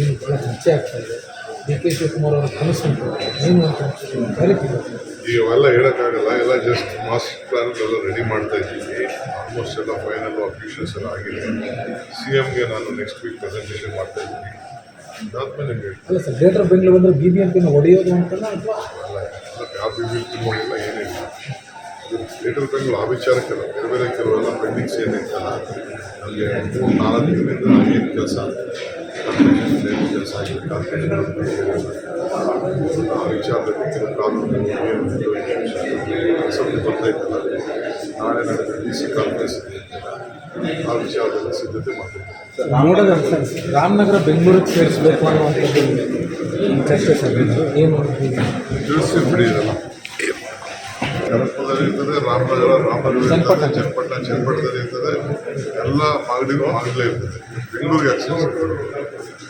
ಏನು ಭಾಳ ಚರ್ಚೆ ಆಗ್ತಾ ಇದೆ. ಡಿ ಕೆ ಶಿವಕುಮಾರ್ ಅವರ ಕನಸು ಏನು ಅಂತ ಕರಿತೀವಿ ಇವೆಲ್ಲ ಹೇಳೋಕ್ಕಾಗಲ್ಲ. ಎಲ್ಲ ಜಸ್ಟ್ ಮಾಸ್ಟರ್ ಪ್ಲಾನ್ ಎಲ್ಲ ರೆಡಿ ಮಾಡ್ತಾ ಇದ್ದೀವಿ. ಆಲ್ಮೋಸ್ಟ್ ಎಲ್ಲ ಫೈನಲ್ ಅಫಿಷಿಯಲ್ಸ್ ಎಲ್ಲ ಆಗಿದೆ. ಸಿ ಎಮ್ಗೆ ನಾನು ನೆಕ್ಸ್ಟ್ ವೀಕ್ ಪ್ರೆಸೆಂಟೇಷನ್ ಮಾಡ್ತಾ ಇದ್ದೀನಿ. ಅದಾದ್ಮೇಲೆ ನಿಮ್ಗೆ ಹೇಳ್ತೀನಿ. ಅಲ್ಲ ಸರ್ ಗ್ರೇಟರ್ ಬೆಂಗಳೂರು ಅಂದರೆ ಬಿ ಬಿ ಎಂ ಪಿನ ಹೊಡೆಯೋದು ಅಂತಲ್ಲ ಅಥವಾ? ಅಲ್ಲ ಯಾವ ಬಿ ಬಿ ನೋಡಿಲ್ಲ ಏನಿಲ್ಲ. ಗ್ರೇಟರ್ ಬೆಂಗಳೂರು ಆ ವಿಚಾರಕ್ಕೆಲ್ಲ ಬೇರೆ ಬೇರೆ ಕೆಲವೆಲ್ಲ ಪೆಂಡಿಂಗ್ಸ್ ಏನಿತ್ತಲ್ಲ ನಮಗೆ ಮೂರು ನಾಲ್ಕು ದಿನದಿಂದ ಏನು ಕೆಲಸ? ನಾಳೆ ಆ ನೋಡೋದ ಸರ್. ರಾಮನಗರ, ಬೆಂಗಳೂರಿಗೆ ಸೇರಿಸಬೇಕು ಅನ್ನುವಂಥದ್ದು ಚರ್ಚೆ ಸರ್ ಏನು ಇರ್ತದೆ ರಾಮನಗರ ರಾಮನಗರ ಚನ್ನಪಟ್ಟಣ ಚನ್ನಪಟ್ಟಣದಲ್ಲಿ ಇರ್ತದೆ. ಎಲ್ಲ ಮಾಗಡಿಗೂ ಆಗಲೇ ಇರ್ತದೆ. ಬೆಂಗಳೂರಿಗೆ ಆಕ್ಸೆಸ್